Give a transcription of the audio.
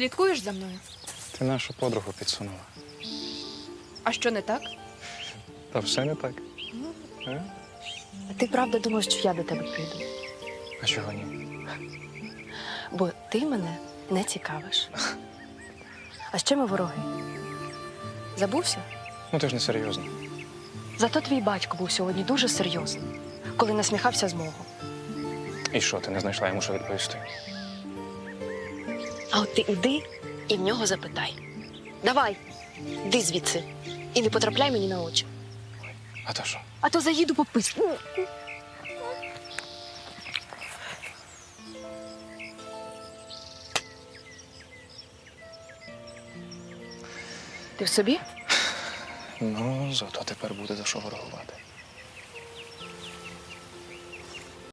Слідкуєш за мною? Ти нашу подругу підсунула. А що не так? Та все не так. Е? А ти правда думав, що я до тебе прийду? А чого ні? Бо ти мене не цікавиш. А ще ми вороги. Забувся? Ну ти ж не серйозно. Зато твій батько був сьогодні дуже серйозним, коли насміхався з мого. І що, ти не знайшла йому що відповісти? А от ти іди і в нього запитай. Давай, йди звідси. І не потрапляй мені на очі. А то що? А то заїду по писку. Ти в собі? Ну, зато тепер буде за що ворогувати.